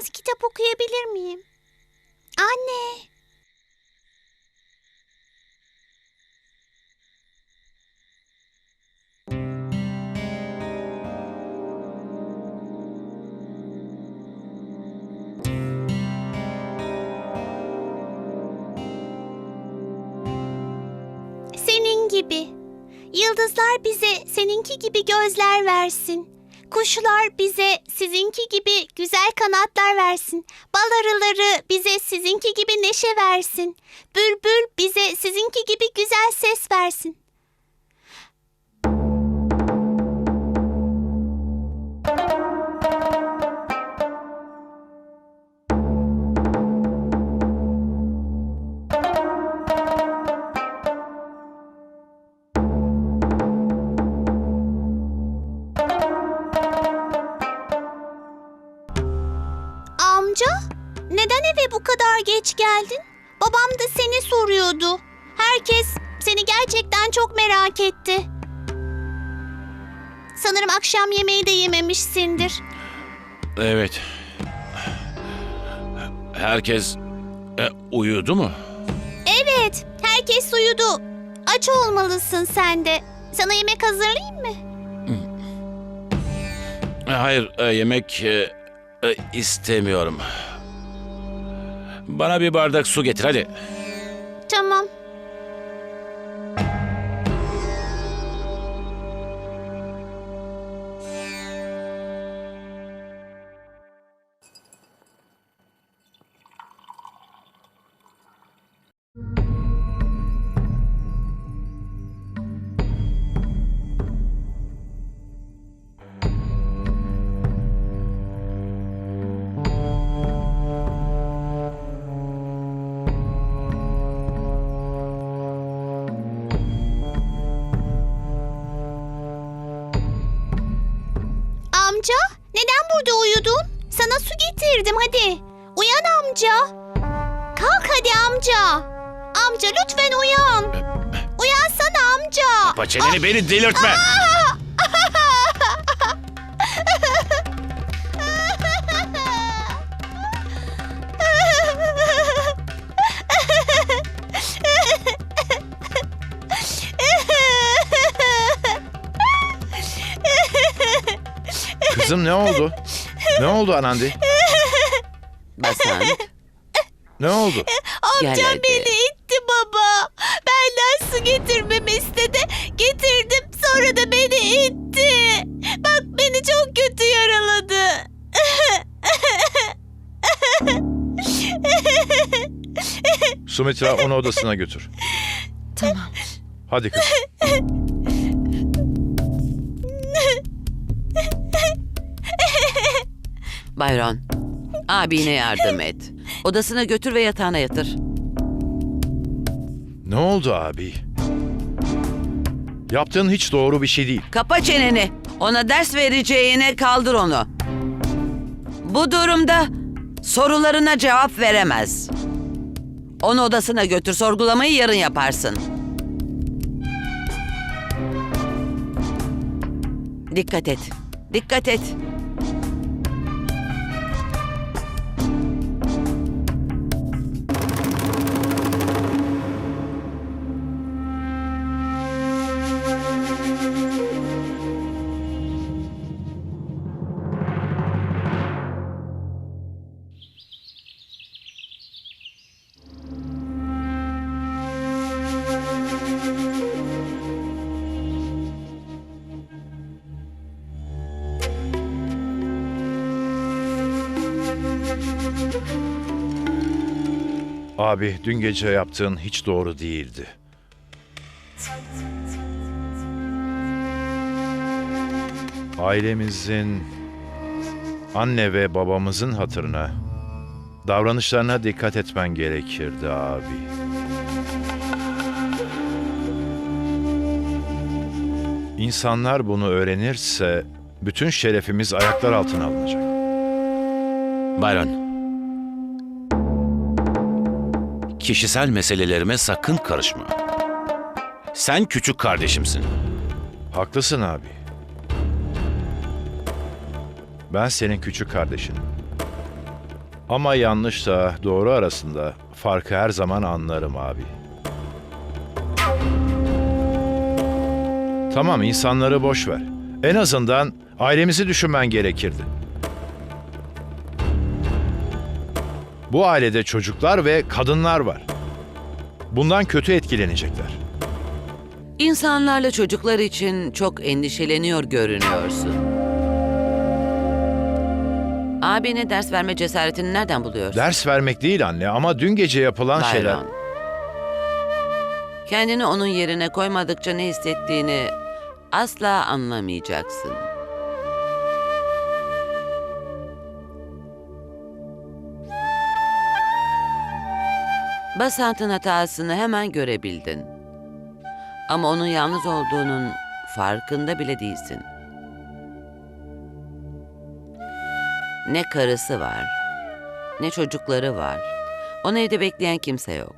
biraz kitap okuyabilir miyim? Anne. Senin gibi. Yıldızlar bize seninki gibi gözler versin. Kuşlar bize sizinki gibi güzel kanatlar versin. Bal arıları bize sizinki gibi neşe versin. Bülbül bize sizinki gibi güzel ses versin. Neden eve bu kadar geç geldin? Babam da seni soruyordu. Herkes seni gerçekten çok merak etti. Sanırım akşam yemeği de yememişsindir. Evet. Herkes e, uyudu mu? Evet, herkes uyudu. Aç olmalısın sen de. Sana yemek hazırlayayım mı? Hayır, e, yemek e, e, istemiyorum. Bana bir bardak su getir hadi. Tamam. Amca. Amca lütfen uyan. Uyansana amca. Pa çeneni beni delirtme. Kızım ne oldu? Ne oldu Anandi? Basant, Ne oldu? Amcam hadi. beni itti baba. Benden su getirmemi istedi. Getirdim sonra da beni itti. Bak beni çok kötü yaraladı. Sumitra onu odasına götür. Tamam. Hadi kız. Bayron, abine yardım et. Odasına götür ve yatağına yatır. Ne oldu abi? Yaptığın hiç doğru bir şey değil. Kapa çeneni. Ona ders vereceğine kaldır onu. Bu durumda sorularına cevap veremez. Onu odasına götür. Sorgulamayı yarın yaparsın. Dikkat et. Dikkat et. Abi dün gece yaptığın hiç doğru değildi. Ailemizin, anne ve babamızın hatırına davranışlarına dikkat etmen gerekirdi abi. İnsanlar bunu öğrenirse bütün şerefimiz ayaklar altına alınacak. Bayron. Kişisel meselelerime sakın karışma. Sen küçük kardeşimsin. Haklısın abi. Ben senin küçük kardeşinim. Ama yanlışla doğru arasında farkı her zaman anlarım abi. Tamam insanları boş ver. En azından ailemizi düşünmen gerekirdi. Bu ailede çocuklar ve kadınlar var. Bundan kötü etkilenecekler. İnsanlarla çocuklar için çok endişeleniyor görünüyorsun. Abine ders verme cesaretini nereden buluyorsun? Ders vermek değil anne ama dün gece yapılan şeyler... Bayram. Kendini onun yerine koymadıkça ne hissettiğini asla anlamayacaksın. Basant'ın hatasını hemen görebildin. Ama onun yalnız olduğunun farkında bile değilsin. Ne karısı var, ne çocukları var. Onu evde bekleyen kimse yok.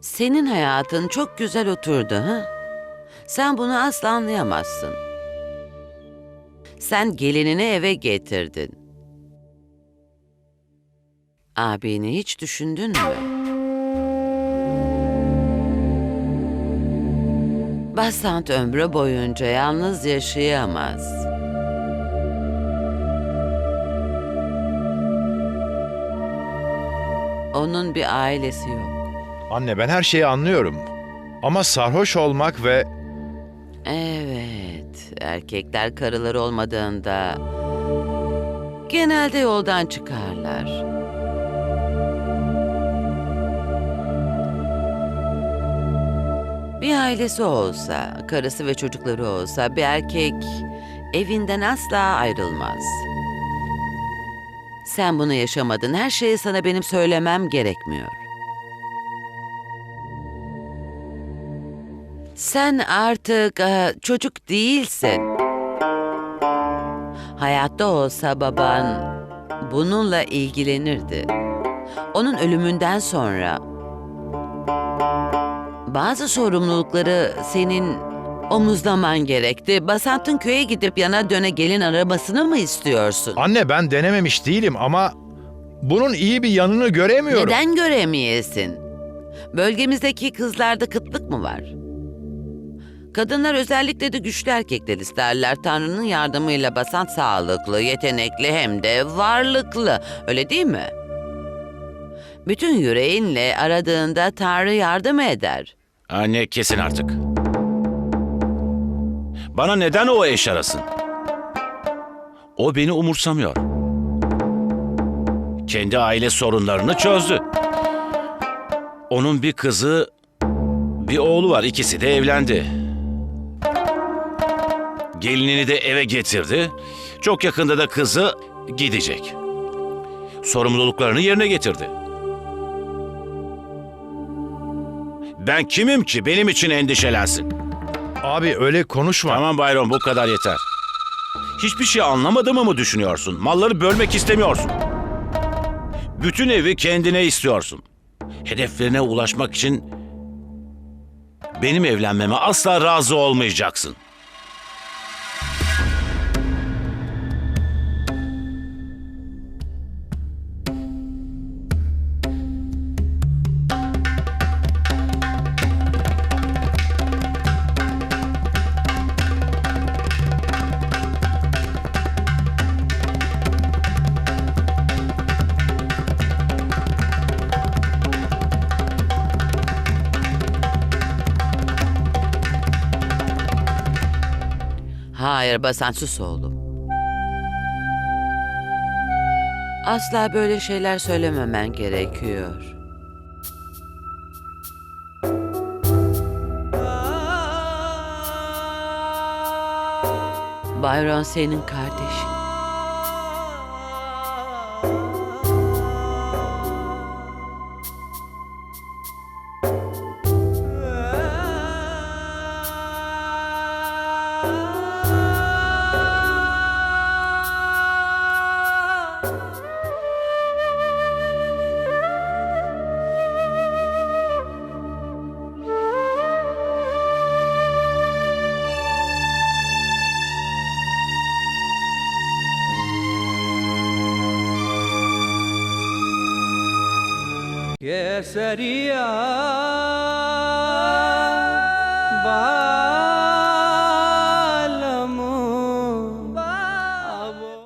Senin hayatın çok güzel oturdu ha? Sen bunu asla anlayamazsın. Sen gelinini eve getirdin. Abini hiç düşündün mü? Basant ömrü boyunca yalnız yaşayamaz. Onun bir ailesi yok. Anne ben her şeyi anlıyorum. Ama sarhoş olmak ve Evet, erkekler karıları olmadığında genelde yoldan çıkarlar. Bir ailesi olsa, karısı ve çocukları olsa bir erkek evinden asla ayrılmaz. Sen bunu yaşamadın. Her şeyi sana benim söylemem gerekmiyor. Sen artık e, çocuk değilsin. Hayatta olsa baban bununla ilgilenirdi. Onun ölümünden sonra bazı sorumlulukları senin omuzlaman gerekti. Basant'ın köye gidip yana döne gelin arabasını mı istiyorsun? anne ben denememiş değilim ama bunun iyi bir yanını göremiyorum. Neden göremeyesin? Bölgemizdeki kızlarda kıtlık mı var? Kadınlar özellikle de güçlü erkekler isterler. Tanrı'nın yardımıyla basan sağlıklı, yetenekli hem de varlıklı. Öyle değil mi? Bütün yüreğinle aradığında Tanrı yardım eder. Anne kesin artık. Bana neden o eş arasın? O beni umursamıyor. Kendi aile sorunlarını çözdü. Onun bir kızı, bir oğlu var. İkisi de evlendi. Gelinini de eve getirdi. Çok yakında da kızı gidecek. Sorumluluklarını yerine getirdi. Ben kimim ki benim için endişelensin? Abi öyle konuşma. Tamam Bayron bu kadar yeter. Hiçbir şey anlamadığımı mı düşünüyorsun? Malları bölmek istemiyorsun. Bütün evi kendine istiyorsun. Hedeflerine ulaşmak için benim evlenmeme asla razı olmayacaksın. Sus oğlum. Asla böyle şeyler söylememen gerekiyor. Bayron senin kardeşin. Kesariya